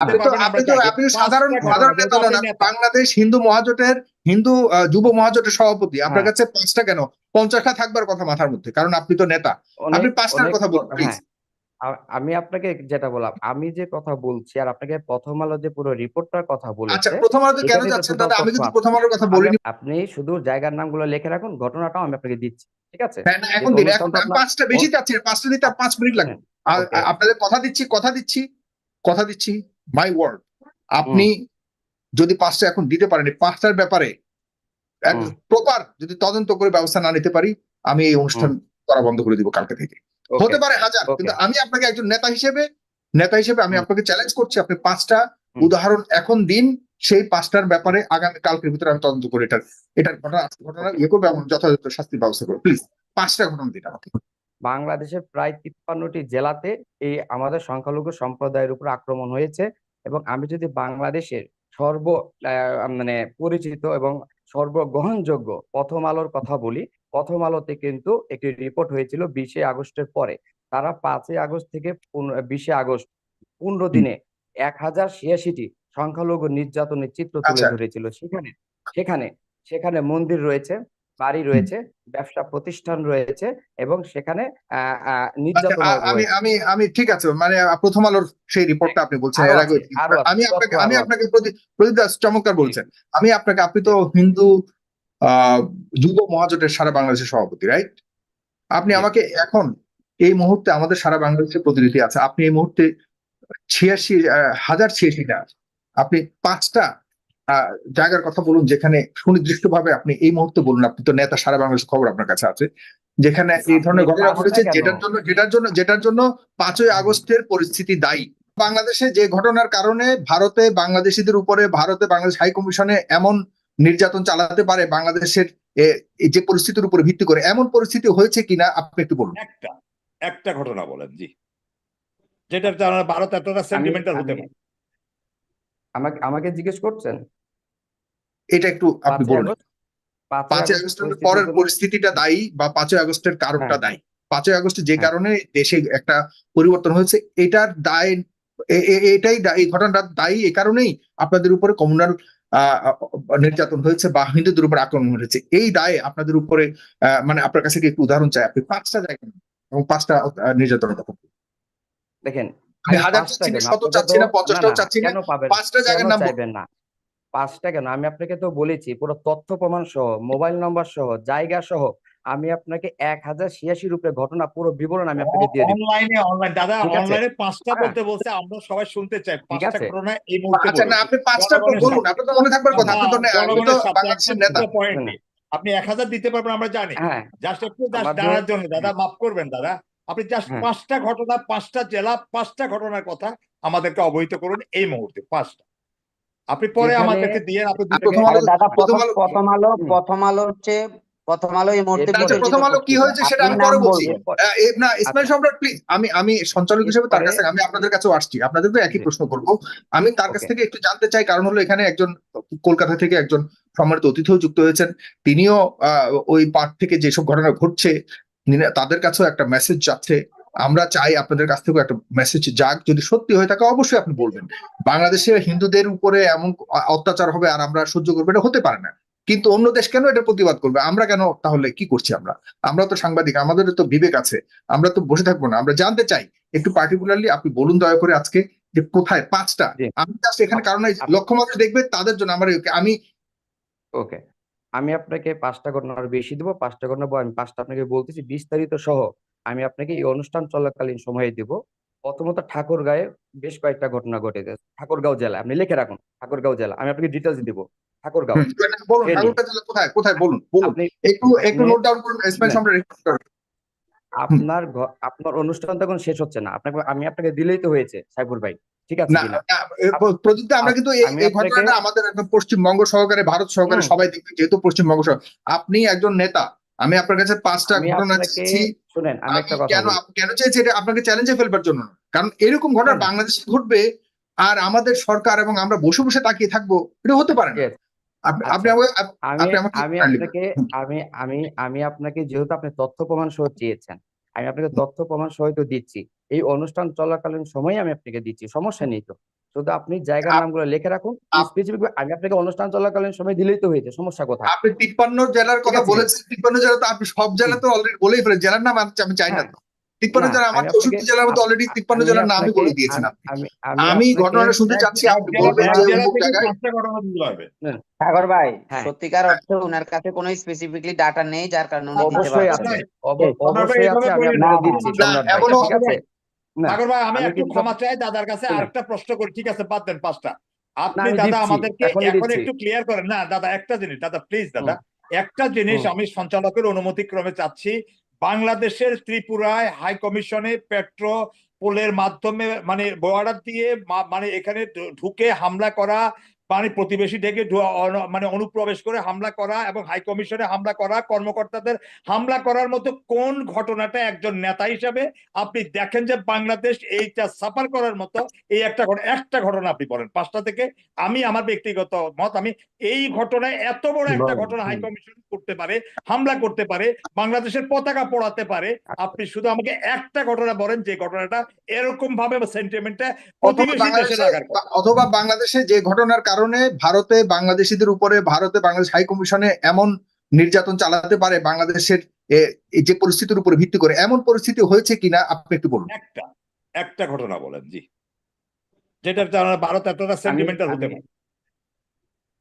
আপনি তো আপনি তো আপনি সাধারণ সাধারণ নেতা নন আপনি আপনি নেতা। বাংলাদেশ হিন্দু মহাজোটের হিন্দু যুব মহাজোটের সভাপতি। আপনার হ্যাঁ। কাছে পাঁচটা কেন? পঞ্চাশটা থাকবার কথা মাথার মধ্যে কারণ আপনি তো নেতা। আপনি পাঁচটার কথা বলুন প্লিজ হ্যাঁ। আমি আপনাকে যেটা বললাম আমি যে কথা বলছি আর আপনাকে প্রথম আলো যে পুরো রিপোর্টটার কথা আচ্ছা বলেছে প্রথম আলোতে কেন যাচ্ছেন দাদা আমি কিন্তু প্রথম আলোর কথা বলিনি আপনি শুধু জায়গার নামগুলো লিখে রাখুন ঘটনাটাও আমি আপনাকে দিচ্ছি ঠিক আছে? হ্যাঁ এখন দিন আপনার- পাঁচটা বেশি চাচ্ছি পাঁচটা দিতে পাঁচ মিনিট লাগবে। আপনাদের কথা দিচ্ছি কথা দিচ্ছি কথা দিচ্ছি। মাই ওয়ার্ড আপনি যদি পাঁচটা এখন দিতে পারেন পাঁচটার ব্যাপারে হুম। প্রপার যদি তদন্ত করে ব্যবস্থা না নিতে পারি আমি এই অনুষ্ঠান করা বন্ধ করে দিব কালকে থেকে। হতে পারে হাজার কিন্তু আমি আপনাকে একজন নেতা হিসেবে নেতা হিসেবে আমি আপনাকে চ্যালেঞ্জ করছি আপনি পাঁচটা উদাহরণ এখন দিন সেই পাঁচটার ব্যাপারে আগামী কালকের ভিতরে আমি তদন্ত করে এটার এটার ঘটনা ঘটনা ইয়ে করব এবং যথাযথ শাস্তির ব্যবস্থা করব। প্লিজ পাঁচটা ঘটনা দিন আমাকে। বাংলাদেশের প্রায় তিপ্পান্নটি জেলাতে এই আমাদের সংখ্যালঘু সম্প্রদায়ের উপর আক্রমণ হয়েছে এবং আমি যদি বাংলাদেশের সর্ব মানে পরিচিত এবং সর্বগ্রহণযোগ্য প্রথম আলোর কথা বলি প্রথম আলোতে কিন্তু একটি রিপোর্ট হয়েছিল বিশে আগস্টের পরে। তারা পাঁচই আগস্ট থেকে বিশে আগস্ট পনেরো দিনে এক হাজার ছিয়াশিটি সংখ্যালঘু নির্যাতনের চিত্র তুলে আচ্ছা। ধরেছিল। সেখানে সেখানে সেখানে মন্দির রয়েছে। বাড়ি রয়েছে ব্যবসা প্রতিষ্ঠান রয়েছে এবং সেখানে আচ্ছা, নির্যাতন আমি আমি আমি ঠিক আছে মানে প্রথম আলোর সেই রিপোর্টটা আপনি বলছেন এর আগে আমি আপনাকে আমি আপনাকে প্রদীপ দাস চমৎকার বলছেন। আমি আপনাকে আপনি তো হিন্দু আহ যুব মহাজোটের সারা বাংলাদেশের সভাপতি রাইট? আপনি আমাকে এখন এই মুহূর্তে আমাদের সারা বাংলাদেশের প্রতিনিধি আছে। আপনি এই মুহূর্তে ছিয়াশি হাজার ছিয়াশিটা আপনি পাঁচটা জায়গার কথা বলুন যেখানে সুনির্দিষ্টভাবে আপনি এই মুহূর্তে বলুন আপনি তো নেতা সারা বাংলাদেশ খবর আপনার কাছে আছে যেখানে এই ধরনের ঘটনা ঘটেছে যেটার জন্য যেটার জন্য যেটার জন্য পাঁচই আগস্টের পরিস্থিতি দায়ী। বাংলাদেশে যে ঘটনার কারণে ভারতে বাংলাদেশিদের উপরে ভারতে বাংলাদেশ হাই কমিশনে এমন নির্যাতন চালাতে পারে বাংলাদেশের এ- এই যে পরিস্থিতির উপরে ভিত্তি করে এমন পরিস্থিতি হয়েছে কিনা আপনি একটু বলুন। একটা একটা ঘটনা বলেন জি। যেটার কারণে ভারত এতটা সেন্টিমেন্টাল হতে পারে। আমাকে আমাকে জিজ্ঞেস করছেন? এটা একটু আপনি বলুন পাঁচই পাঁচই আগস্ট আগস্টের পরের পরিস্থিতিটা দায়ী বা পাঁচই আগস্টের কারণটা হ্যাঁ। দায়ী পাঁচই আগস্টে যে হ্যাঁ। কারণে দেশে একটা পরিবর্তন হয়েছে এটার দায় এ- এ- এটাই এই ঘটনাটা দায়ী এই কারণেই আপনাদের উপরে কমিউনাল নির্যাতন হয়েছে বা হিন্দুদের উপর আক্রমণ হয়েছে এই দায়ে আপনাদের উপরে আহ, মানে আপনার কাছে কি একটু উদাহরণ চাই আপনি পাঁচটা জায়গা এবং পাঁচটা নির্যাতনের কথা দেখেন হাজার চাচ্ছি না? শত চাচ্ছি না পঞ্চাশটাও চাচ্ছি না পাঁচটা জায়গার নাম। না পাঁচটা কেন? আমি আপনাকে তো বলেছি পুরো তথ্য প্রমাণ সহ মোবাইল নম্বর সহ জায়গা সহ আমি আপনাকে এক হাজার ছিয়াশির উপরে ঘটনা পুরো বিবরণ আমি আপনাকে দিয়ে দিব। অনলাইনে অনলাইন দাদা অনলাইনে পাঁচটা হ্যাঁ। বলতে বলছে আমরা সবাই শুনতে চাই। পাঁচটা আছে। ঘটনা এই মুহূর্তে আচ্ছা না আপনি পাঁচটা বলুন আপনার তো মনে থাকবার কথা আপনি তো আপনি তো বাংলাদেশের নেতা। আপনি এক হাজার দিতে পারবেন আমরা জানি। হ্যাঁ। জাস্ট একটু জাস্ট জানার জন্য দাদা মাফ করবেন দাদা। আপনি জাস্ট হ্যাঁ। পাঁচটা ঘটনা পাঁচটা জেলা পাঁচটা ঘটনার কথা আমাদেরকে অবহিত করুন এই মুহূর্তে পাঁচটা। আপনি পরে আমাদেরকে দিয়ে আপনি প্রথম আলো- দাদা প্রথম আলো- প্রথম আলো প্রথম আলো হচ্ছে প্রথম আলো এই মুহূর্তে আচ্ছা, প্রথম আলো কি হয়েছে সেটা আমি পরে বলছি। না ইসমাইল আচ্ছা। সম্রাট প্লিজ আমি আমি সঞ্চালক হিসেবে তার কাছে আমি আপনাদের কাছেও আসছি। আপনাদের তো একই প্রশ্ন করব। আমি তার কাছ থেকে একটু জানতে চাই কারণ হলো এখানে একজন কলকাতা থেকে একজন সম্মানিত অতিথিও যুক্ত হয়েছেন। তিনিও আহ, ওই পার্ট থেকে যেসব ঘটনা ঘটছে তাদের কাছেও একটা মেসেজ যাচ্ছে। আমরা চাই আপনাদের কাছ থেকে একটা মেসেজ যাক যদি সত্যি হয়ে থাকে অবশ্যই আপনি বলবেন। বাংলাদেশে হিন্দুদের উপরে এমন অত্যাচার হবে আর আমরা সহ্য করব এটা হতে পারে না। কিন্তু অন্য দেশ কেন এটা প্রতিবাদ করবে? আমরা কেন তাহলে কি করছি আমরা? আমরা তো সাংবাদিক আমাদের তো বিবেক আছে। আমরা তো বসে থাকব না। আমরা জানতে চাই একটু পার্টিকুলারলি আপনি বলুন দয়া করে আজকে যে কোথায় পাঁচটা। আমি জাস্ট এখানে কারণ এই আপ- লক্ষ্য মানুষ দেখবে তাদের জন্য আমার আমি ওকে। আমি আপনাকে পাঁচটা ঘটনা আরও বেশি দেবো। পাঁচটা ঘটনা আমি পাঁচটা আপনাকে বলতেছি বিস্তারিত সহ। আমি আপনাকে এই অনুষ্ঠান চলাকালীন সময়ে দিব। প্রথমত ঠাকুরগাঁয়ে বেশ কয়েকটা ঘটনা ঘটেছে ঠাকুরগাঁও জেলা আপনি লিখে রাখুন ঠাকুরগাঁও জেলা। আমি আপনাকে ডিটেলস দিব ঠাকুরগাঁও। বলুন ফেনী। জেলা কোথায়? কোথায় বলুন বলুন। একটু একটু নোট ডাউন করুন ইসমাইল না। সম্রাট একটু note down করুন। আপনার আপনার অনুষ্ঠান তখন শেষ হচ্ছে না। আপনাকে আমি আপনাকে দিলেই তো হয়েছে সাইফুর ভাই। ঠিক আছে প্রদীপ আমরা কিন্তু এই ঘটনাটা আমাদের একদম পশ্চিমবঙ্গ সহকারে ভারত সহকারে সবাই দেখবে যেহেতু পশ্চিমবঙ্গ সহ আপনি একজন নেতা আমি আপনার কাছে পাঁচটা ঘটনা চেয়েছি শুনেন আমি একটা কথা কেন কেন চেয়েছি এটা আপনাকে চ্যালেঞ্জে ফেলবার জন্য? কারণ এরকম ঘটনা। বাংলাদেশে ঘটবে আর আমাদের সরকার এবং আমরা বসে বসে তাকিয়ে থাকব এটা হতে পারে না। আপনি আচ্ছা। আমি আমি আপনাকে আমি আমি আমি আপনাকে যেহেতু আপনি তথ্য প্রমাণ সহ চেয়েছেন আমি আপনাকে তথ্য প্রমাণ সহ দিচ্ছি। এই অনুষ্ঠান চলাকালীন সময় আমি আপনাকে দিচ্ছি সমস্যা নেই তো। তো আপনি জায়গার নামগুলো লিখে রাখুন। স্পেসিফিক আমি আপনাকে অনুষ্ঠান চলাকালীন সময় দিলেই তো হয়েছে সমস্যা কোথায়? আপনি তিপ্পান্ন জেলার কথা বলেছেন তিপ্পান্ন জেলা তো আপনি সব জেলা তো অলরেডি বলেই ফেলেন জেলার নাম আমি আমি চাই না হ্যাঁ। তিপ্পান্ন জেলা আমার আমি চৌষট্টি জেলার মধ্যে অলরেডি তিপ্পান্ন আমি জেলার নামই আপনাকে- বলে দিয়েছেন আপনি। আমি আমি ঘটনাটা শুনতে চাচ্ছি আপনি বলবেন যে অমুক জায়গায় ঘটনা দিতে হবে। সাগর ভাই হ্যাঁ। সত্যিকার অর্থে ওনার কাছে কোনো স্পেসিফিকলি ডাটা নেই যার কারণে উনি দিতে অবশ্যই আছে। না। অবশ্যই আছে আমি বলি আপনাকে। দিচ্ছি সাগর ভাই আমি একটু ক্ষমা চাই দাদার কাছে আরেকটা প্রশ্ন করি ঠিক আছে বাদ দেন পাঁচটা। আপনি দাদা আমাদেরকে এখন একটু ক্লিয়ার করেন। না দাদা একটা জিনিস দাদা প্লিজ দাদা একটা জিনিস আমি সঞ্চালকের অনুমতি ক্রমে চাচ্ছি। বাংলাদেশের ত্রিপুরায় হাই কমিশনে পেট্রো পোলের মাধ্যমে মানে বর্ডার দিয়ে মানে এখানে ঢুকে হামলা করা মানে প্রতিবেশী থেকে মানে অনুপ্রবেশ করে হামলা করা এবং হাই কমিশনে হামলা করা। কর্মকর্তাদের হামলা করার মতো কোন ঘটনাটা একজন নেতা হিসাবে আপনি দেখেন যে বাংলাদেশ এইটা সাফার করার মতো এই একটা একটা ঘটনা আপনি বলেন। পাঁচটা থেকে আমি আমার ব্যক্তিগত মত আমি এই ঘটনায় এত বড় একটা ঘটনা হাই কমিশন করতে পারে হামলা করতে পারে বাংলাদেশের পতাকা পড়াতে পারে আপনি শুধু আমাকে একটা ঘটনা বলেন যে ঘটনাটা এরকম ভাবে সেন্টিমেন্টটা অথবা প্রতিবেশী দেশে বাংলাদেশে লাগার অথবা বাংলাদেশে যে ঘটনার কারণে ভারতে বাংলাদেশিদের উপরে ভারতে বাংলাদেশ হাই কমিশনে এমন নির্যাতন চালাতে পারে বাংলাদেশের যে পরিস্থিতির উপরে ভিত্তি করে। এমন পরিস্থিতি হয়েছে কিনা আপনি একটু বলুন। একটা একটা ঘটনা বলেন জি। কারণে ভারত এতটা সেন্টিমেন্টাল হতে পারে।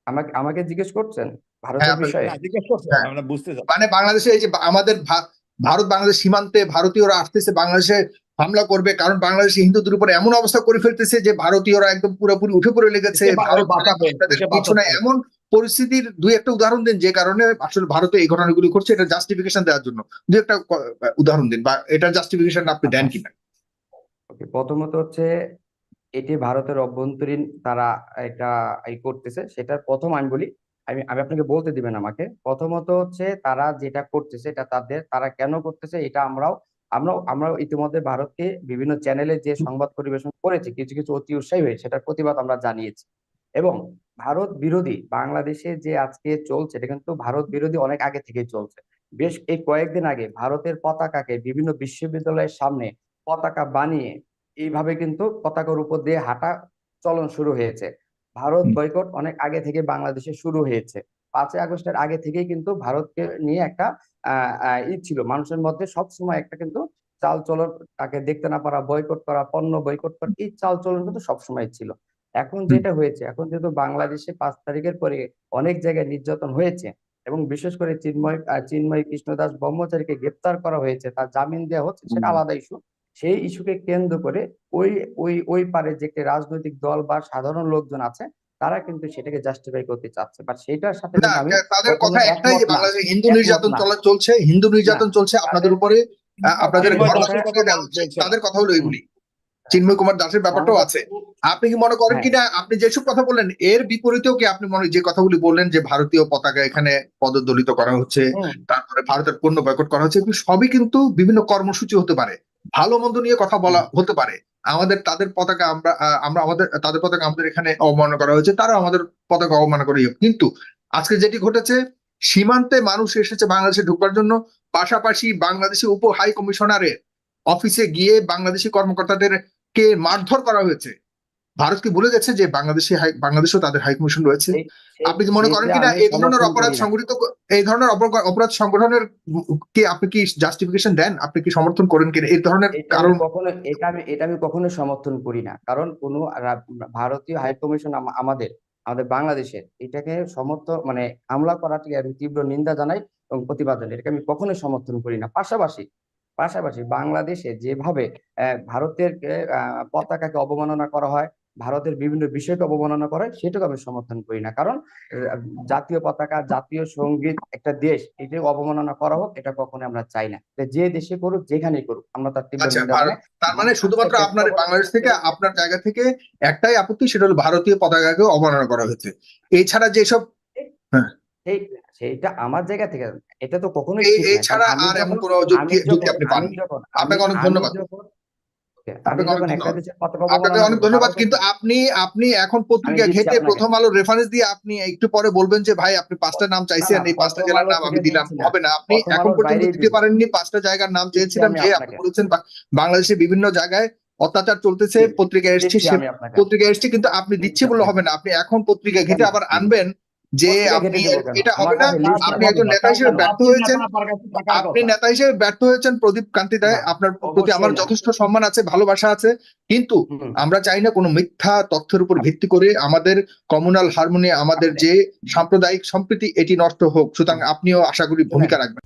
আমাকে আমাকে জিজ্ঞেস করছেন হ্যাঁ, ভারতের বিষয়ে? জিজ্ঞেস করছি, হ্যাঁ। আমরা বুঝতে চাচ্ছি। মানে বাংলাদেশে এই যে আমাদের ভারত বাংলাদেশ সীমান্তে ভারতীয়রা আসতেছে বাংলাদেশে হামলা করবে কারণ বাংলাদেশি হিন্দুদের উপর এমন অবস্থা করে ফেলতেছে যে ভারতীয়রা একদম পুরোপুরি উঠে পড়ে লেগেছে। এমন পরিস্থিতির দুই একটা উদাহরণ দিন যে কারণে আসলে ভারতে এই ঘটনাগুলি করছে এটা জাস্টিফিকেশন দেওয়ার জন্য। দুই একটা উদাহরণ দিন বা এটার জাস্টিফিকেশন আপনি দেন কিনা? প্রথমত হচ্ছে এটি ভারতের অভ্যন্তরীণ তারা এটা এই করতেছে সেটার প্রথম আমি বলি আমি আমি আপনাকে বলতে দিবেন আমাকে। প্রথমত হচ্ছে তারা যেটা করতেছে এটা তাদের তারা কেন করতেছে এটা আমরাও আমরাও আমরা ইতিমধ্যে ভারতকে বিভিন্ন চ্যানেলে যে সংবাদ পরিবেশন করেছে কিছু কিছু অতি উৎসাহী হয়ে সেটার প্রতিবাদ আমরা জানিয়েছি। এবং ভারত বিরোধী বাংলাদেশে যে আজকে চলছে এটা কিন্তু ভারত বিরোধী অনেক আগে থেকেই চলছে। বেশ এই কয়েকদিন আগে ভারতের পতাকাকে বিভিন্ন বিশ্ববিদ্যালয়ের সামনে পতাকা বানিয়ে এইভাবে কিন্তু পতাকার উপর দিয়ে হাঁটা চলন শুরু হয়েছে। ভারত বয়কট অনেক আগে থেকে বাংলাদেশে শুরু হয়েছে। পাঁচই আগস্টের আগে থেকেই কিন্তু ভারতকে নিয়ে একটা আহ ই ছিল। মানুষের মধ্যে সব সময় একটা কিন্তু চাল চলন তাকে দেখতে না পারা বয়কট করা পণ্য বয়কট করা এই চাল চলন কিন্তু সবসময় ছিল। এখন যেটা হয়েছে এখন যেহেতু বাংলাদেশে পাঁচ তারিখের পরে অনেক জায়গায় নির্যাতন হয়েছে এবং বিশেষ করে চিন্ময় চিন্ময় কৃষ্ণদাস ব্রহ্মচারীকে গ্রেপ্তার করা হয়েছে তার জামিন দেওয়া হচ্ছে সেটা আলাদা ইস্যু সেই ইস্যুকে কেন্দ্র করে ওই ওই ওই পারে যে রাজনৈতিক দল বা সাধারণ লোকজন আছে তারা কিন্তু সেটাকে জাস্টিফাই করতে চাচ্ছে। বাট সেটার সাথে আমি তাদের কথা একটাই যে বাংলাদেশে হিন্দু নির্যাতন চলা চলছে হিন্দু নির্যাতন চলছে আপনাদের উপরে আপনাদের। বলছে। তাদের কথা হলো এগুলি চিন্ময় কুমার দাসের ব্যাপারটাও আছে। আপনি কি মনে করেন হ্যাঁ। কিনা? আপনি যেসব কথা বললেন এর বিপরীতেও কি আপনি মনে যে কথাগুলি বললেন যে ভারতীয় পতাকা এখানে পদদলিত করা হচ্ছে তারপরে ভারতের পণ্য বয়কট করা হচ্ছে সবই কিন্তু বিভিন্ন কর্মসূচি হতে পারে। ভালো মন্দ নিয়ে কথা বলা হতে পারে। আমাদের, তাদের পতাকা আমরা আমরা আমাদের, তাদের পতাকা আমাদের এখানে অবমাননা করা হয়েছে তারা আমাদের পতাকা অবমাননা করে কিন্তু আজকে যেটি ঘটেছে, সীমান্তে মানুষ এসেছে বাংলাদেশে ঢুকবার জন্য, পাশাপাশি বাংলাদেশি উপ হাই কমিশনারের অফিসে গিয়ে বাংলাদেশি কর্মকর্তাদের কে মারধর করা হয়েছে। ভারত বলে গেছে যে বাংলাদেশে হাই বাংলাদেশেও তাদের হাই কমিশন রয়েছে। আপনি কি মনে করেন কিনা? এই ধরনের অপরাধ সংগঠিত এই ধরনের অপরাধ সংগঠনের কি আপনি কি জাস্টিফিকেশন দেন? আপনি কি সমর্থন করেন কিনা? এই ধরনের কারণ কখনো এটা আমি এটা আমি কখনো সমর্থন করি না। কারণ কোনো ভারতীয় হাই কমিশন আমাদের আমাদের বাংলাদেশের এটাকে সমর্থন মানে হামলা করাটি আমি তীব্র নিন্দা জানাই এবং প্রতিবাদ জানাই। এটাকে আমি কখনোই সমর্থন করি না। পাশাপাশি পাশাপাশি বাংলাদেশে যেভাবে ভারতের পতাকাকে অবমাননা করা হয় ভারতের বিভিন্ন বিষয়কে অবমাননা করা হয় সেটাকে আমি সমর্থন করি না। কারণ জাতীয় পতাকা জাতীয় সংগীত একটা দেশ এটা অবমাননা করা হোক এটা কখনো আমরা চাই না। যে দেশে করুক যেখানেই করুক আমরা তার আচ্ছা তার মানে শুধুমাত্র আপনার বাংলাদেশ থেকে আপনার জায়গা থেকে একটাই আপত্তি সেটা হলো ভারতীয় পতাকাকে অবমাননা করা হয়েছে। এছাড়া যেসব সেই সেইটা আমার জায়গা থেকে এটা তো কখনোই এই ঠিক এই না। ছাড়া কারণ আর এমন কোনো যুক্তি আপনি যখন আপনাকে অনেক ধন্যবাদ। যখন- Okay, আমি আপনাকে অনেক ধন্যবাদ। দেশের পতাকা আপনাকে অবমাননা অনেক করব, ধন্যবাদ। ভারতের- কিন্তু আপনি আপনি এখন পত্রিকা ঘেটে প্রথম আলো রেফারেন্স দিয়ে আপনি একটু পরে বলবেন যে ভাই আপনি পাঁচটা নাম চাইছেন এই পাঁচটা জেলার নাম আমি দিলাম। হবে না। আপনি এখন পর্যন্ত দিতে পারেননি পাঁচটা জায়গার নাম চেয়েছিলাম যে আপনি আপনাকে। বলেছেন বা- বাংলাদেশে বিভিন্ন জায়গায় অত্যাচার চলতেছে পত্রিকা এসছে পত্রিকা এসছে কিন্তু আপনি দিচ্ছি বলে হবে না। আপনি এখন পত্রিকা ঘেটে আবার আনবেন যে আপনি? এটা হবে না আপনি একজন নেতা হিসেবে ব্যর্থ হয়েছেন। আপনি নেতা হিসেবে ব্যর্থ হয়েছেন প্রদীপ কান্তি দায় আপনার প্রতি আমার যথেষ্ট সম্মান আছে ভালোবাসা আছে। কিন্তু আমরা চাই না কোনো মিথ্যা তথ্যের উপর ভিত্তি করে আমাদের কমুনাল হারমোনি আমাদের যে সাম্প্রদায়িক সম্প্রীতি এটি নষ্ট হোক। সুতরাং আপনিও আশা করি ভূমিকা রাখবেন।